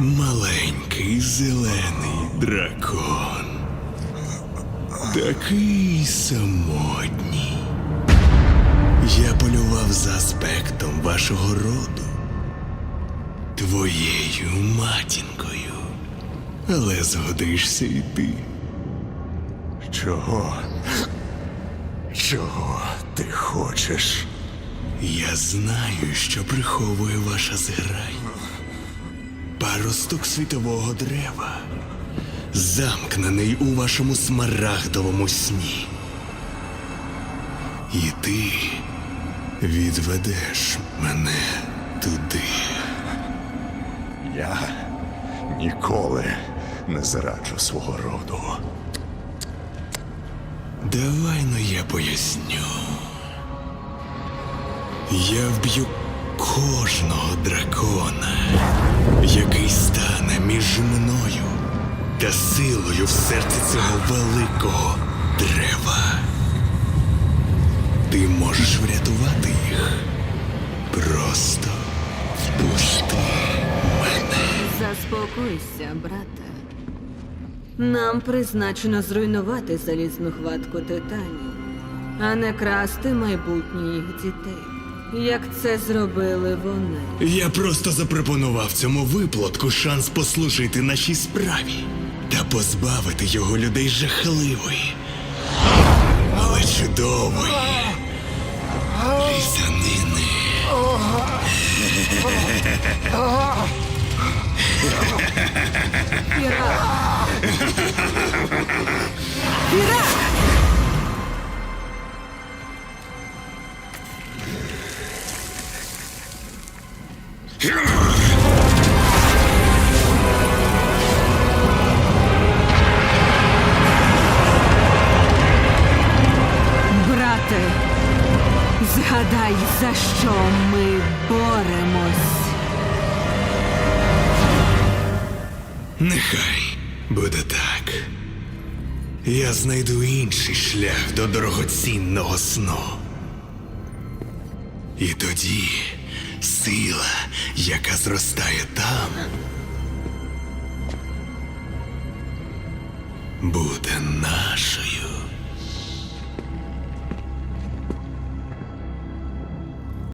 Маленький зелений дракон. Такий самотній. Я полював за аспектом вашого роду. Твоєю матінкою. Але згодишся і ти. Чого? Чого ти хочеш? Я знаю, що приховує ваша зграй. Паросток світового дерева, замкнений у вашому смарагдовому сні. І ти відведеш мене туди. Я ніколи не зраджу свого роду. Давай ну я поясню. Я вб'ю кожного дракона, який стане між мною та силою в серці цього великого дерева. Ти можеш врятувати їх. Просто впусти мене. Заспокойся, брате. Нам призначено зруйнувати залізну хватку титанів, а не красти майбутнє їх дітей, як це зробили вони. Я просто запропонував цьому виплатку шанс послужити нашій справі та позбавити його людей жахливої, але чудової різанини. Брате, згадай, за що ми боремось. Нехай буде так. Я знайду інший шлях до дорогоцінного сну. І тоді сила, яка зростає там, буде наша.